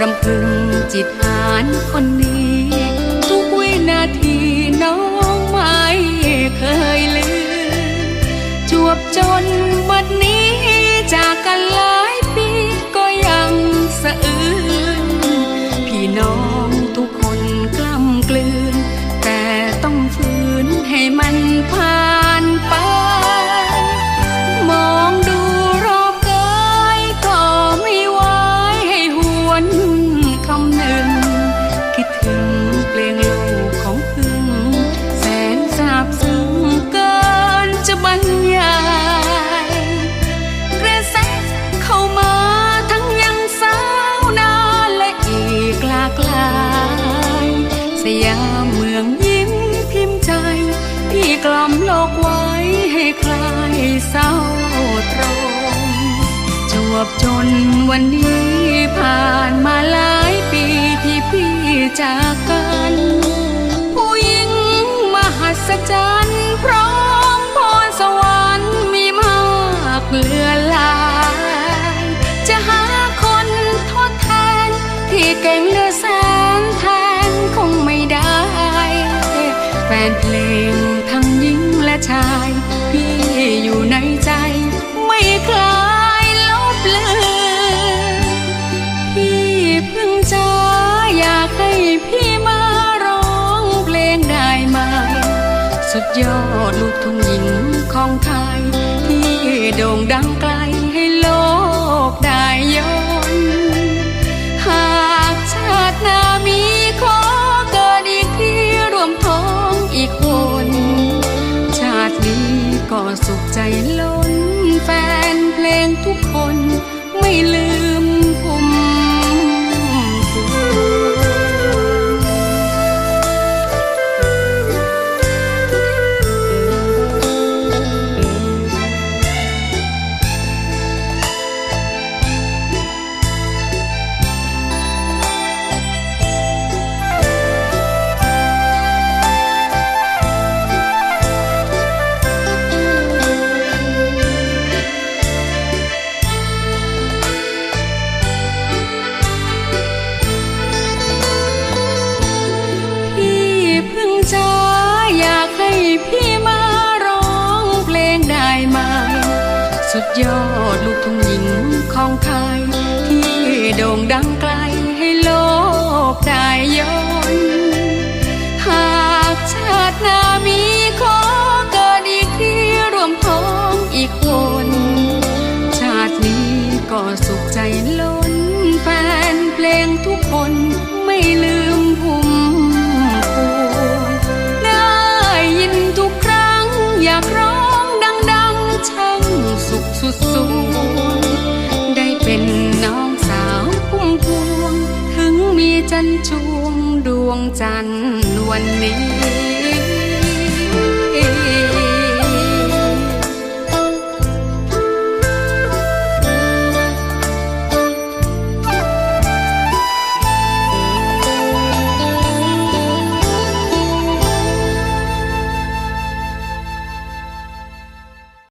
รำพึงจิตหานคนนี้ เศร้าตรงจวบจนวันนี้ผ่านมาหลายปีที่พี่จากกัน ผู้หญิงมหัศจรรย์พร้อมพรสวรรค์มีมากเหลือหลาย จะหาคนทดแทน ที่เก่งเหลือแสนแทนคงไม่ได้ แฟนเพลงทั้งหญิงและชาย สุดยอดลูกทุ่งหญิงของไทย ที่โด่งดังไกลให้โลกได้ยนหากชาติหน้ามีขอเกิดอีกที่รวมท้องอีกคน ชาตินี้ก็สุขใจล้นแฟนเพลงทุกคนไม่ลืม พี่มาร้องเพลงได้ไหม สุดยอดลูกทุ่งหญิงของไทย ที่โด่งดังไกลให้โลกได้ยนหากชาติหน้ามีขอเกิดอีกที่รวมท้องอีกคน ชาตินี้ก็สุขใจล้ สุดสวงได้เป็นน้องสาวพุ่มพวง ถึงมีจันทร์จวงดวงจันทร์วันนี้